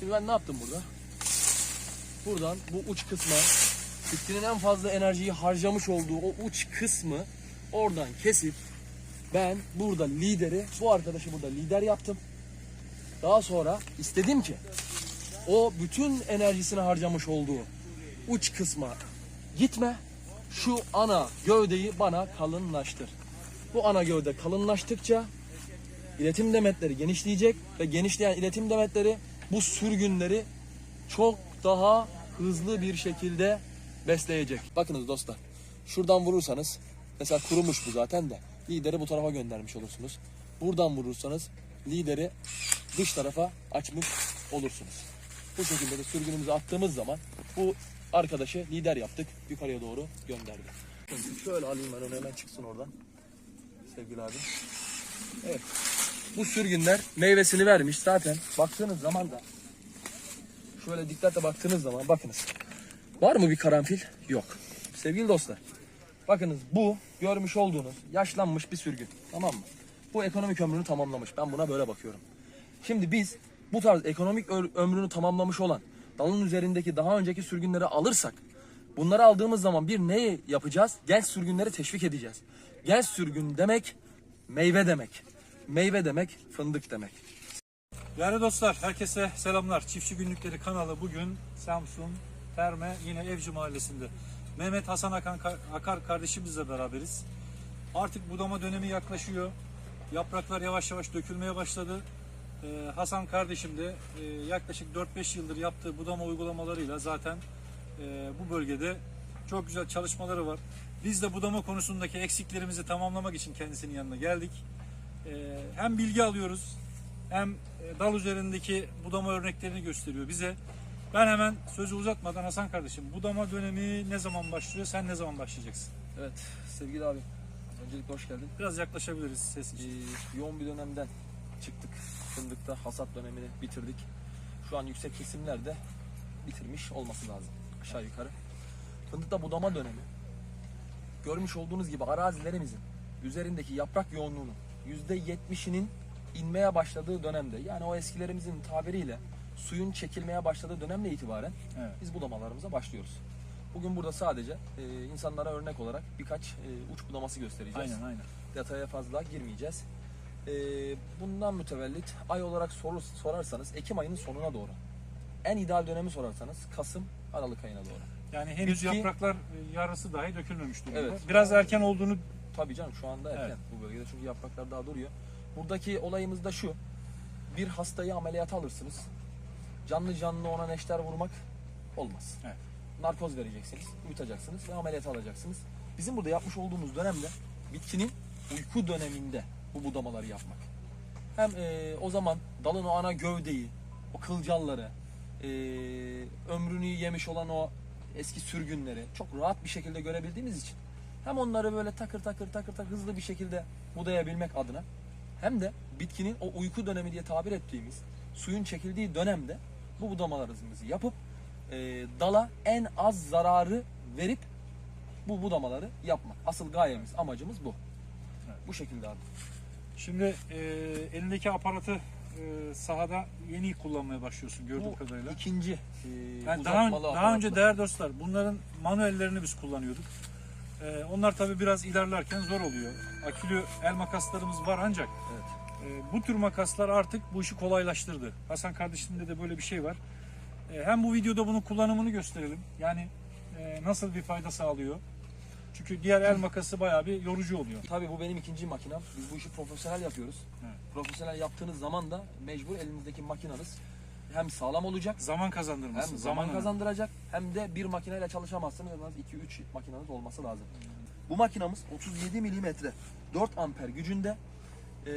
Şimdi ben ne yaptım burada? Buradan bu uç kısma bitkinin en fazla enerjiyi harcamış olduğu o uç kısmı oradan kesip ben burada lideri, bu arkadaşı burada lider yaptım. Daha sonra istedim ki o bütün enerjisini harcamış olduğu uç kısma gitme. Şu ana gövdeyi bana kalınlaştır. Bu ana gövde kalınlaştıkça iletim demetleri genişleyecek ve genişleyen iletim demetleri bu sürgünleri çok daha hızlı bir şekilde besleyecek. Bakınız dostlar. Şuradan vurursanız mesela kurumuş bu zaten de lideri bu tarafa göndermiş olursunuz. Buradan vurursanız lideri dış tarafa açmış olursunuz. Bu şekilde de sürgünümüzü attığımız zaman bu arkadaşı lider yaptık. Yukarıya doğru gönderdik. Şöyle alayım ben onu hemen çıksın oradan. Sevgili abi. Evet. Bu sürgünler meyvesini vermiş zaten. Baktığınız zaman da şöyle dikkatle baktığınız zaman bakınız. Var mı bir karanfil? Yok. Sevgili dostlar. Bakınız bu görmüş olduğunuz yaşlanmış bir sürgün. Tamam mı? Bu ekonomik ömrünü tamamlamış. Ben buna böyle bakıyorum. Şimdi biz bu tarz ekonomik ömrünü tamamlamış olan dalın üzerindeki daha önceki sürgünleri alırsak bunları aldığımız zaman bir ne yapacağız? Genç sürgünleri teşvik edeceğiz. Genç sürgün demek meyve demek. Meyve demek fındık demek. Değerli dostlar, herkese selamlar. Çiftçi Günlükleri kanalı bugün Samsun, Terme, yine Evci Mahallesi'nde. Mehmet Hasan Akan, Akar kardeşimizle beraberiz. Artık budama dönemi yaklaşıyor. Yapraklar yavaş yavaş dökülmeye başladı. Ee, Hasan kardeşim de e, yaklaşık 4-5 yıldır yaptığı budama uygulamalarıyla zaten e, bu bölgede çok güzel çalışmaları var. Biz de budama konusundaki eksiklerimizi tamamlamak için kendisinin yanına geldik. Ee, hem bilgi alıyoruz hem e, dal üzerindeki budama örneklerini gösteriyor bize. Ben hemen sözü uzatmadan Hasan kardeşim budama dönemi ne zaman başlıyor sen ne zaman başlayacaksın? Evet sevgili abi. Öncelikle hoş geldin. Biraz yaklaşabiliriz ses Ee, için. yoğun bir dönemden çıktık. Fındıkta hasat dönemini bitirdik. Şu an yüksek kesimlerde bitirmiş olması lazım aşağı yukarı. Fındıkta budama dönemi. Görmüş olduğunuz gibi arazilerimizin üzerindeki yaprak yoğunluğunun %70'inin inmeye başladığı dönemde yani o eskilerimizin tabiriyle suyun çekilmeye başladığı dönemle itibaren Evet. biz budamalarımıza başlıyoruz. Bugün burada sadece e, insanlara örnek olarak birkaç e, uç budaması göstereceğiz Aynen aynen. detaya fazla girmeyeceğiz. Ee, bundan mütevellit ay olarak soru, sorarsanız Ekim ayının sonuna doğru. En ideal dönemi sorarsanız Kasım, Aralık ayına doğru. Yani henüz Bitki- yapraklar e, yarısı dahi dökülmemiş durumda. Evet. Biraz erken olduğunu Tabii canım şu anda erken Evet. bu bölgede çünkü yapraklar daha duruyor. Buradaki olayımız da şu. Bir hastayı ameliyata alırsınız. Canlı canlı ona neşter vurmak olmaz. Evet. Narkoz vereceksiniz, uyutacaksınız ve ameliyata alacaksınız. Bizim burada yapmış olduğumuz dönemde bitkinin uyku döneminde bu budamaları yapmak. Hem e, o zaman dalın o ana gövdeyi, o kılcalları, e, ömrünü yemiş olan o eski sürgünleri çok rahat bir şekilde görebildiğimiz için hem onları böyle takır takır takır takır hızlı bir şekilde budayabilmek adına hem de bitkinin o uyku dönemi diye tabir ettiğimiz suyun çekildiği dönemde bu budamalarımızı yapıp e, dala en az zararı verip bu budamaları yapmak. Asıl gayemiz, amacımız bu. Evet. Bu şekilde abi. şimdi e, elindeki aparatı e, sahada yeni kullanmaya başlıyorsun gördüğüm Bu kadarıyla. ikinci e, Yani daha, uzatmalı daha önce aparatla. değerli dostlar bunların manuellerini biz kullanıyorduk. Ee, onlar tabi biraz ilerlerken zor oluyor. Akülü el makaslarımız var ancak Evet. e, bu tür makaslar artık bu işi kolaylaştırdı. Hasan kardeşimde de böyle bir şey var. E, hem bu videoda bunun kullanımını gösterelim. Yani e, nasıl bir fayda sağlıyor. Çünkü diğer el makası bayağı bir yorucu oluyor. Tabii bu benim ikinci makinem. Biz bu işi profesyonel yapıyoruz. Evet. Profesyonel yaptığınız zaman da mecbur elinizdeki makinanız hem sağlam olacak Zaman hem kazandırması. zaman önemli. kazandıracak hem de bir makineyle çalışamazsınız. En az 2-3 makineniz olması lazım. Bu makinamız 37 milimetre 4 amper gücünde eee,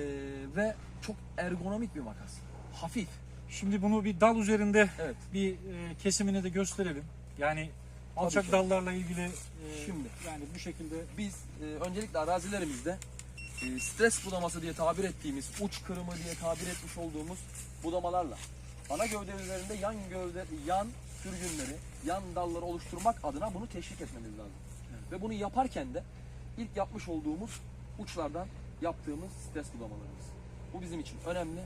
ve çok ergonomik bir makas. Hafif. Şimdi bunu bir dal üzerinde Evet. bir e, kesimini de gösterelim. Yani alçak ki. dallarla ilgili e, Şimdi. yani bu şekilde Biz e, öncelikle arazilerimizde e, stres budaması diye tabir ettiğimiz, uç kırımı diye tabir etmiş olduğumuz budamalarla ana gövde üzerinde yan gövde, yan sürgünleri, yan dalları oluşturmak adına bunu teşvik etmemiz lazım. Ve bunu yaparken de ilk yapmış olduğumuz uçlardan yaptığımız stres budamalarımız. Bu bizim için önemli.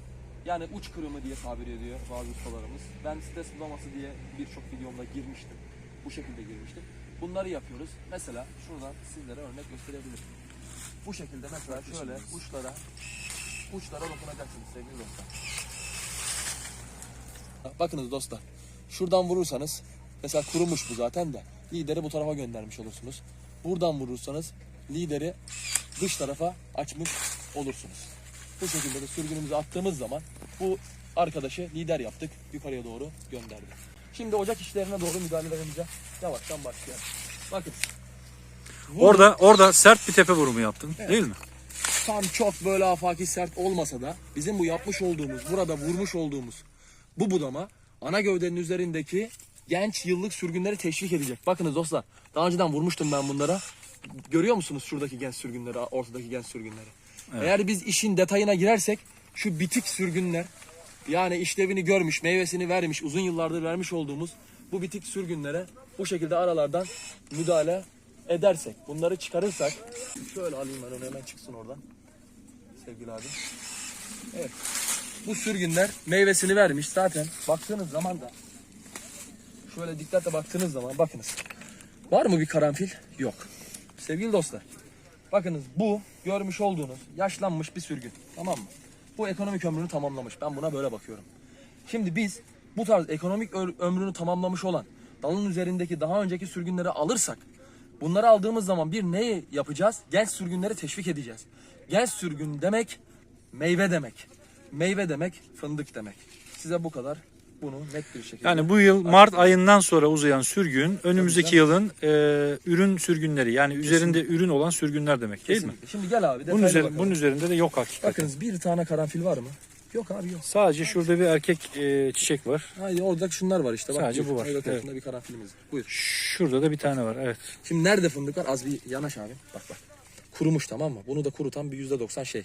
Yani uç kırımı diye tabir ediyor bazı ustalarımız. Ben stres budaması diye birçok videomda girmiştim. Bu şekilde girmiştim. Bunları yapıyoruz. Mesela şuradan sizlere örnek gösterebilirim. Bu şekilde mesela şöyle uçlara uçlara dokunacaksınız sevgili dostlar. Bakınız dostlar. Şuradan vurursanız mesela kurumuş bu zaten de lideri bu tarafa göndermiş olursunuz. Buradan vurursanız lideri dış tarafa açmış olursunuz. Bu şekilde de sürgünümüzü attığımız zaman bu arkadaşı lider yaptık. Yukarıya doğru gönderdik. Şimdi ocak işlerine doğru müdahalelerimize yavaştan başlayalım. Bakın. Vurun. Orada orada sert bir tepe vurumu yaptın değil mi? tam çok böyle afaki sert olmasa da bizim bu yapmış olduğumuz, burada vurmuş olduğumuz bu budama ana gövdenin üzerindeki genç yıllık sürgünleri teşvik edecek. Bakınız dostlar daha önceden vurmuştum ben bunlara. Görüyor musunuz şuradaki genç sürgünleri, ortadaki genç sürgünleri? Eğer biz işin detayına girersek şu bitik sürgünler yani işlevini görmüş, meyvesini vermiş, uzun yıllardır vermiş olduğumuz bu bitik sürgünlere bu şekilde aralardan müdahale edersek, bunları çıkarırsak şöyle alayım ben onu hemen çıksın oradan sevgili abi. Evet. Bu sürgünler meyvesini vermiş zaten. Baktığınız zaman da şöyle dikkatle baktığınız zaman bakınız. Var mı bir karanfil? Yok. Sevgili dostlar. Bakınız bu görmüş olduğunuz yaşlanmış bir sürgün. Tamam mı? Bu ekonomik ömrünü tamamlamış. Ben buna böyle bakıyorum. Şimdi biz bu tarz ekonomik ömrünü tamamlamış olan dalın üzerindeki daha önceki sürgünleri alırsak bunları aldığımız zaman bir ne yapacağız? Genç sürgünleri teşvik edeceğiz. Genç sürgün demek meyve demek. Meyve demek fındık demek. Size bu kadar bunu net bir şekilde Yani bu yıl Mart ayından sonra uzayan sürgün önümüzdeki yılın e, ürün sürgünleri yani üzerinde ürün olan sürgünler demek değil mi? Kesinlikle. Şimdi gel abi Bunun, üzeri- bakalım. bunun üzerinde de yok hakikaten. Bakınız bir tane karanfil var mı? Yok abi yok. Sadece şurada bir erkek e, çiçek var. Hayır orada şunlar var işte. Bak, Sadece bu var, evet. tarafında bir karanfilimiz var. Buyur. Şurada da bir tane var evet. Şimdi nerede fındık var? Az bir yanaş abi. Bak bak. Kurumuş tamam mı? Bunu da kurutan bir yüzde doksan şey.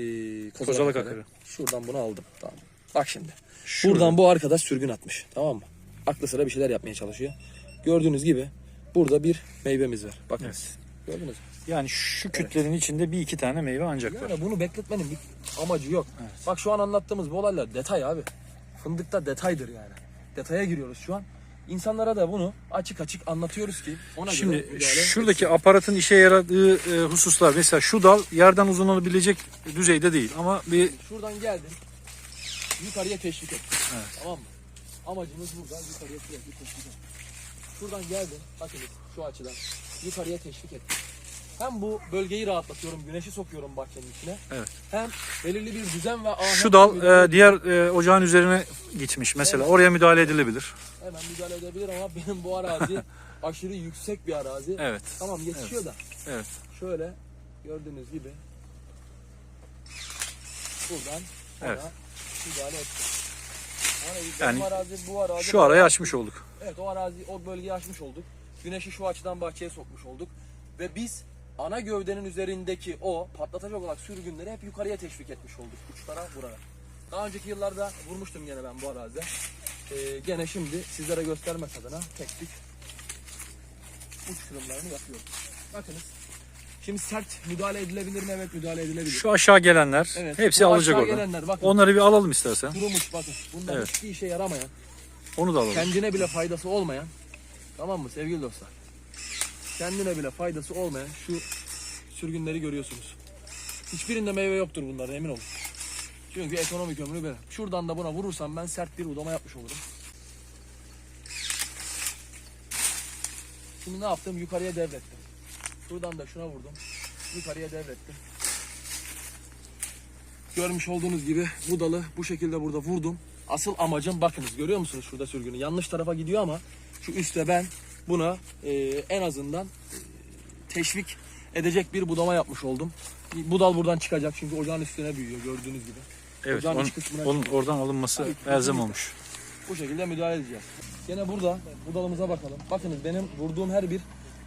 Ee, kozalak, Kozalak akarı. akarı. Şuradan bunu aldım. Tamam. Bak şimdi. Şurada. Buradan bu arkadaş sürgün atmış. Tamam mı? Aklı sıra bir şeyler yapmaya çalışıyor. Gördüğünüz gibi burada bir meyvemiz var. Bakınız. Gördünüz mü? Yani şu kütlerin içinde bir iki tane meyve ancak var. Yani bunu bekletmenin bir amacı yok. Bak şu an anlattığımız bu olaylar detay abi. Fındıkta detaydır yani. Detaya giriyoruz şu an. İnsanlara da bunu açık açık anlatıyoruz ki ona göre Şimdi müdahale şuradaki aparatın işe yaradığı e, hususlar mesela şu dal yerden uzanabilecek düzeyde değil ama bir Şuradan geldin. Yukarıya teşvik et. Tamam mı? Amacımız burada yukarıya sürekli teşvik et. Şuradan geldin. Bakın şu açıdan. Yukarıya teşvik et. Hem bu bölgeyi rahatlatıyorum. Güneşi sokuyorum bahçenin içine. Evet. Hem belirli bir düzen ve ahenk şu dal e, diğer e, ocağın üzerine gitmiş mesela Evet. oraya müdahale edilebilir. hemen müdahale edebilir ama benim bu arazi aşırı yüksek bir arazi. Evet. Tamam yetişiyor da. Evet. Şöyle gördüğünüz gibi buradan Evet. müdahale ettim. Yani, Yani arazi, bu arazi Şu arayı açmış olduk. Evet o arazi, o bölgeyi açmış olduk. Güneşi şu açıdan bahçeye sokmuş olduk. Ve biz ana gövdenin üzerindeki o patlatacak olan sürgünleri hep yukarıya teşvik etmiş olduk. Uçlara vurarak. Daha önceki yıllarda vurmuştum gene ben bu arazide. Ee, gene şimdi sizlere göstermek adına tek tek uç kırımlarını yapıyorum. Bakınız. Şimdi sert müdahale edilebilir mi? Evet müdahale edilebilir. Şu aşağı gelenler Evet, hepsi alacak oradan. gelenler bakın. Onları bir alalım istersen. Kurumuş bakın. Bundan Evet. hiçbir işe yaramayan, Onu da alalım. kendine bile faydası olmayan, tamam mı sevgili dostlar? Kendine bile faydası olmayan şu sürgünleri görüyorsunuz. Hiçbirinde meyve yoktur bunların emin olun. Çünkü ekonomik ömrü böyle. Şuradan da buna vurursam ben sert bir udama yapmış olurum. Şimdi ne yaptım? Yukarıya devrettim. Şuradan da şuna vurdum. Yukarıya devrettim. Görmüş olduğunuz gibi bu dalı bu şekilde burada vurdum. Asıl amacım bakınız görüyor musunuz şurada sürgünü? Yanlış tarafa gidiyor ama şu üstte ben buna e, en azından teşvik edecek bir budama yapmış oldum. Bu dal buradan çıkacak çünkü ocağın üstüne büyüyor gördüğünüz gibi. Evet. Ocağın Onun, kısmına onun oradan alınması Tabii, elzem olmuş. Bu şekilde müdahale edeceğiz. Yine burada budalımıza bakalım. Bakınız benim vurduğum her bir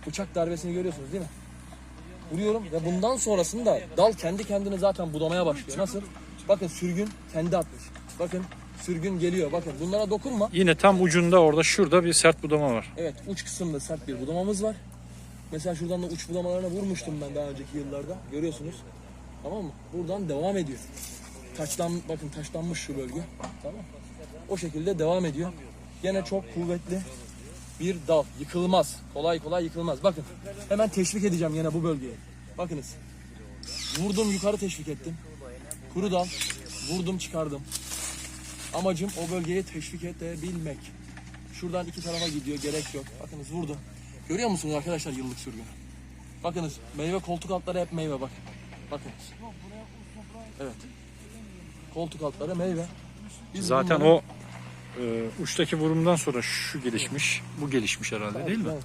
bıçak darbesini görüyorsunuz değil mi? Vuruyorum ve bundan sonrasında dal kendi kendine zaten budamaya başlıyor. Nasıl? Bakın sürgün kendi atmış. Bakın sürgün geliyor. Bakın bunlara dokunma. Yine tam ucunda orada şurada bir sert budama var. Evet uç kısımda sert bir budamamız var. Mesela şuradan da uç budamalarına vurmuştum ben daha önceki yıllarda. Görüyorsunuz. Tamam mı? Buradan devam ediyor. taşlan bakın taşlanmış şu bölge. Tamam. O şekilde devam ediyor. Gene çok kuvvetli bir dal. Yıkılmaz. Kolay kolay yıkılmaz. Bakın hemen teşvik edeceğim yine bu bölgeye. Bakınız. Vurdum yukarı teşvik ettim. Kuru dal. Vurdum çıkardım. Amacım o bölgeyi teşvik edebilmek. Şuradan iki tarafa gidiyor gerek yok. Bakınız vurdum. Görüyor musunuz arkadaşlar yıllık sürgünü? Bakınız meyve koltuk altları hep meyve bak. Bakınız. Evet. Koltuk altları meyve. Biz Zaten bunları- o e, uçtaki vurumdan sonra şu gelişmiş. Bu gelişmiş herhalde değil mi? Evet.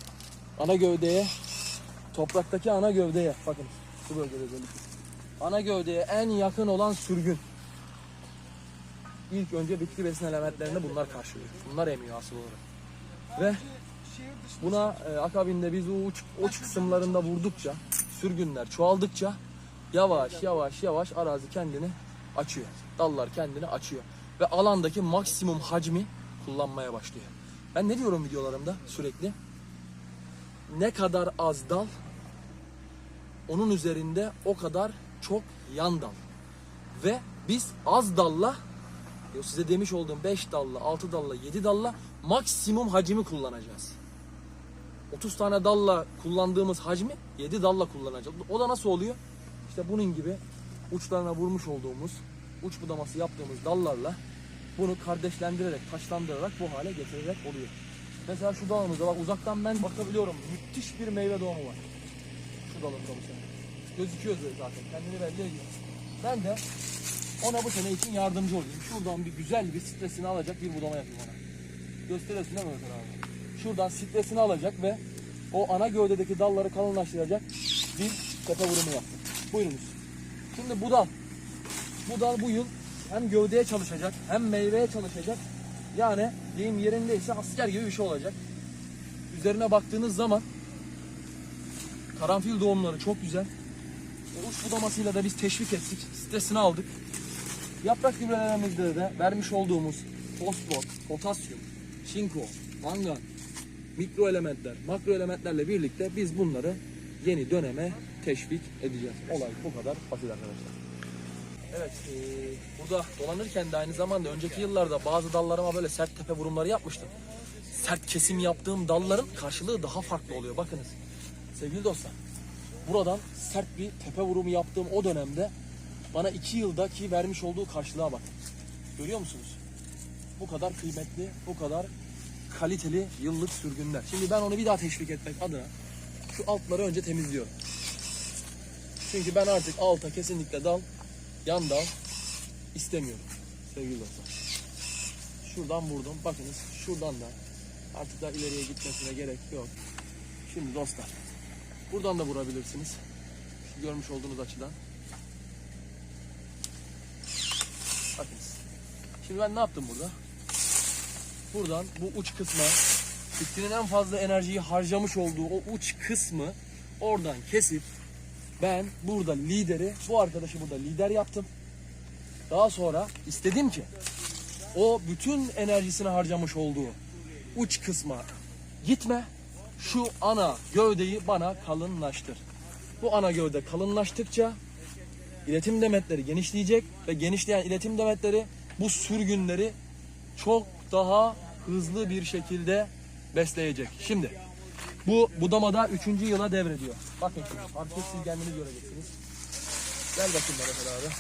Ana gövdeye, topraktaki ana gövdeye, bakın şu bölgede özellikle. Ana gövdeye en yakın olan sürgün. İlk önce bitki besin elementlerini bunlar karşılıyor. Bunlar emiyor asıl olarak. Ve buna e, akabinde biz o uç, uç kısımlarında vurdukça, sürgünler çoğaldıkça yavaş yavaş yavaş arazi kendini açıyor. Dallar kendini açıyor. Ve alandaki maksimum hacmi kullanmaya başlıyor. Ben ne diyorum videolarımda sürekli? Ne kadar az dal, onun üzerinde o kadar çok yan dal. Ve biz az dalla, yo size demiş olduğum 5 dalla, 6 dalla, 7 dalla maksimum hacmi kullanacağız. 30 tane dalla kullandığımız hacmi 7 dalla kullanacağız. O da nasıl oluyor? İşte bunun gibi uçlarına vurmuş olduğumuz uç budaması yaptığımız dallarla bunu kardeşlendirerek, taşlandırarak bu hale getirerek oluyor. Mesela şu dalımızda bak uzaktan ben bakabiliyorum. Müthiş bir meyve doğumu var. Şu dalımda bu sene. Gözüküyor zaten. Kendini belli ediyor. Ben de ona bu sene için yardımcı olayım. Şuradan bir güzel bir stresini alacak bir budama yapayım ona. Gösteriyorsun değil mi Ömer abi? Şuradan stresini alacak ve o ana gövdedeki dalları kalınlaştıracak bir tepe vurumu yaptım. Buyurunuz. Şimdi bu dal. Bu dal bu yıl hem gövdeye çalışacak hem meyveye çalışacak. Yani deyim yerindeyse asker gibi bir şey olacak. Üzerine baktığınız zaman karanfil doğumları çok güzel. E, uç budamasıyla da biz teşvik ettik. Stresini aldık. Yaprak gübrelerimizde de vermiş olduğumuz fosfor, potasyum, çinko, mangan, mikro elementler, makro elementlerle birlikte biz bunları yeni döneme teşvik edeceğiz. Olay bu kadar basit arkadaşlar. Evet, e, burada dolanırken de aynı zamanda önceki yıllarda bazı dallarıma böyle sert tepe vurumları yapmıştım. Sert kesim yaptığım dalların karşılığı daha farklı oluyor. Bakınız sevgili dostlar. Buradan sert bir tepe vurumu yaptığım o dönemde bana iki yıldaki vermiş olduğu karşılığa bakın. Görüyor musunuz? Bu kadar kıymetli, bu kadar kaliteli yıllık sürgünler. Şimdi ben onu bir daha teşvik etmek adına şu altları önce temizliyorum. Çünkü ben artık alta kesinlikle dal, yan dal istemiyorum sevgili dostlar. Şuradan vurdum. Bakınız şuradan da artık daha ileriye gitmesine gerek yok. Şimdi dostlar buradan da vurabilirsiniz. Şu görmüş olduğunuz açıdan. Şimdi ben ne yaptım burada? Buradan bu uç kısma bitkinin en fazla enerjiyi harcamış olduğu o uç kısmı oradan kesip ben burada lideri, bu arkadaşı burada lider yaptım. Daha sonra istedim ki o bütün enerjisini harcamış olduğu uç kısma gitme. Şu ana gövdeyi bana kalınlaştır. Bu ana gövde kalınlaştıkça iletim demetleri genişleyecek ve genişleyen iletim demetleri bu sürgünleri çok daha hızlı bir şekilde besleyecek. Şimdi bu budamada 3. yıla devrediyor. Bakın şimdi artık siz kendiniz göreceksiniz. Gel bakayım Mehmet abi.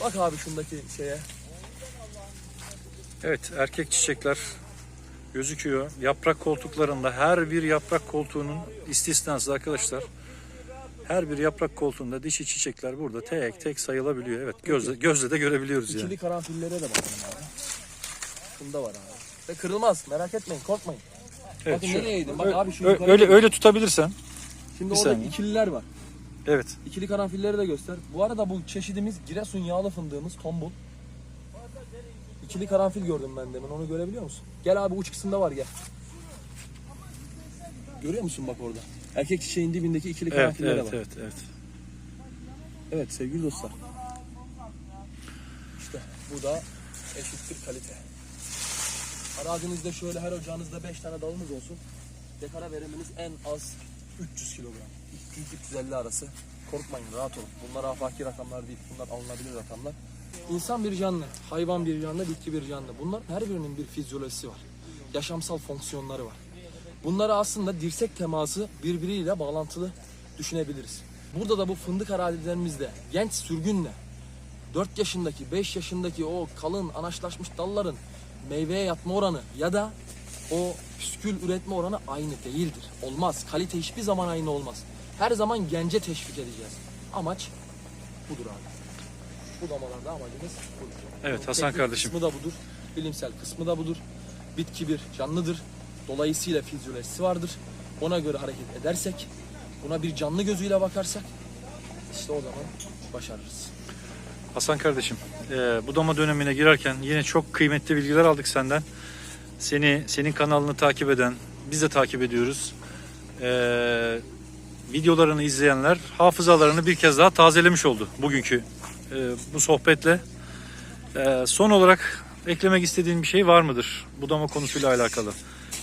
Bak abi şundaki şeye. Evet erkek çiçekler gözüküyor. Yaprak koltuklarında her bir yaprak koltuğunun istisnası arkadaşlar. Her bir yaprak koltuğunda dişi çiçekler burada tek tek sayılabiliyor. Evet gözle, gözle de görebiliyoruz yani. İkili karanfillere de bakalım abi. Şunda var abi. Ve kırılmaz merak etmeyin korkmayın. Evet, Bakın şu- nereye yedim? Bak Ö- abi şu ö- yukarı- öyle öyle tutabilirsen. Şimdi bir orada saniye. ikililer var. Evet. İkili karanfilleri de göster. Bu arada bu çeşidimiz Giresun yağlı fındığımız tombul. İkili karanfil gördüm ben demin. Onu görebiliyor musun? Gel abi uç kısımda var gel. Görüyor musun bak orada? Erkek çiçeğin dibindeki ikili Evet, karanfiller evet, var. evet, evet. Evet sevgili dostlar. İşte bu da eşittir kalite. Arazimizde şöyle her ocağınızda 5 tane dalımız olsun. Dekara veriminiz en az 300 kilogram. 200-350 arası. Korkmayın rahat olun. Bunlar afaki rakamlar değil. Bunlar alınabilir rakamlar. İnsan bir canlı, hayvan bir canlı, bitki bir canlı. Bunların her birinin bir fizyolojisi var. Yaşamsal fonksiyonları var. Bunları aslında dirsek teması birbiriyle bağlantılı düşünebiliriz. Burada da bu fındık arazilerimizde genç sürgünle 4 yaşındaki, 5 yaşındaki o kalın anaçlaşmış dalların meyveye yatma oranı ya da o püskül üretme oranı aynı değildir. Olmaz. Kalite hiçbir zaman aynı olmaz. Her zaman gence teşvik edeceğiz. Amaç budur abi. Bu damalarda amacımız budur. Evet, Hasan teknik kardeşim. Kısmı da budur. Bilimsel kısmı da budur. Bitki bir canlıdır. Dolayısıyla fizyolojisi vardır. Ona göre hareket edersek, buna bir canlı gözüyle bakarsak işte o zaman başarırız. Hasan kardeşim, e, budama dönemine girerken yine çok kıymetli bilgiler aldık senden. Seni, senin kanalını takip eden, biz de takip ediyoruz. E, videolarını izleyenler hafızalarını bir kez daha tazelemiş oldu bugünkü e, bu sohbetle. E, son olarak eklemek istediğin bir şey var mıdır budama konusuyla alakalı?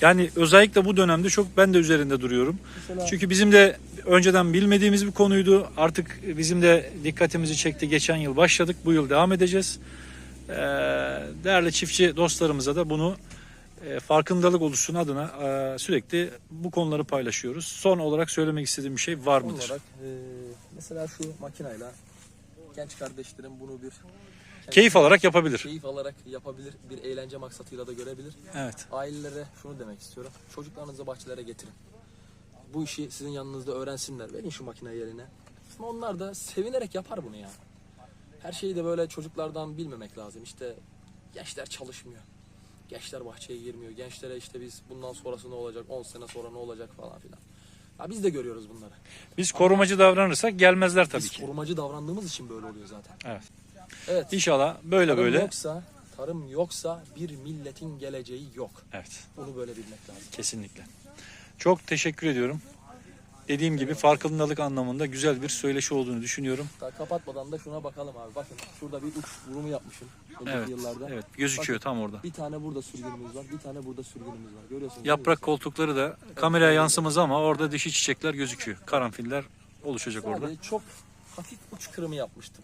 Yani özellikle bu dönemde çok ben de üzerinde duruyorum. Mesela Çünkü bizim de önceden bilmediğimiz bir konuydu. Artık bizim de dikkatimizi çekti. Geçen yıl başladık. Bu yıl devam edeceğiz. Ee, Değerli çiftçi dostlarımıza da bunu e, farkındalık oluşsun adına e, sürekli bu konuları paylaşıyoruz. Son olarak söylemek istediğim bir şey var Son mıdır? olarak e, mesela şu makinayla genç kardeşlerim bunu bir Keyif alarak yapabilir. keyif alarak yapabilir, bir eğlence maksatıyla da görebilir. Evet. Ailelere şunu demek istiyorum. Çocuklarınızı bahçelere getirin. Bu işi sizin yanınızda öğrensinler. Verin şu makineyi eline. Onlar da sevinerek yapar bunu ya. Her şeyi de böyle çocuklardan bilmemek lazım. İşte gençler çalışmıyor. Gençler bahçeye girmiyor. Gençlere işte biz bundan sonrası ne olacak, 10 sene sonra ne olacak falan filan. Ya biz de görüyoruz bunları. Biz korumacı davranırsak gelmezler tabii Biz ki. korumacı davrandığımız için böyle oluyor zaten. Evet. Evet. İnşallah böyle tarım böyle. yoksa, tarım yoksa bir milletin geleceği yok. Evet. Bunu böyle bilmek lazım. Kesinlikle. Çok teşekkür ediyorum. Dediğim gibi farkındalık anlamında güzel bir söyleşi olduğunu düşünüyorum. Daha kapatmadan da şuna bakalım abi. Bakın şurada bir uç vurumu yapmışım. Önceki Evet. yıllarda. Evet, gözüküyor tam orada. Bir tane burada sürgünümüz var. Bir tane burada sürgünümüz var. Görüyorsunuz. Yaprak koltukları da kameraya yansımaz ama orada dişi çiçekler gözüküyor. Karanfiller oluşacak orada. Sadece çok hafif uç kırımı yapmıştım.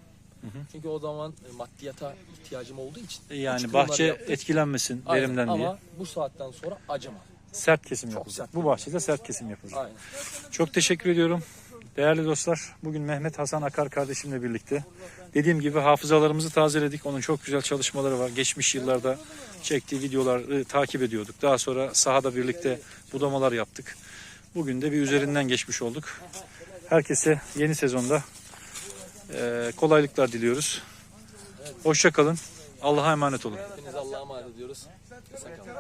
Çünkü o zaman e, maddiyata ihtiyacım olduğu için. uç Yani bahçe yaptık. etkilenmesin Aynen. verimden Ama diye. bu saatten sonra acıma. Sert kesim Çok yapılacak. sert Bu bahçede sert kesim yapılacak. Aynen. Çok teşekkür ediyorum. Değerli dostlar, bugün Mehmet Hasan Akar kardeşimle birlikte dediğim gibi hafızalarımızı tazeledik. Onun çok güzel çalışmaları var. Geçmiş yıllarda çektiği videoları takip ediyorduk. Daha sonra sahada birlikte budamalar yaptık. Bugün de bir üzerinden geçmiş olduk. Herkese yeni sezonda eee, kolaylıklar diliyoruz. Hoşça kalın. Allah'a emanet olun. Hepinize Allah'a emanet ediyoruz. Esen kalın.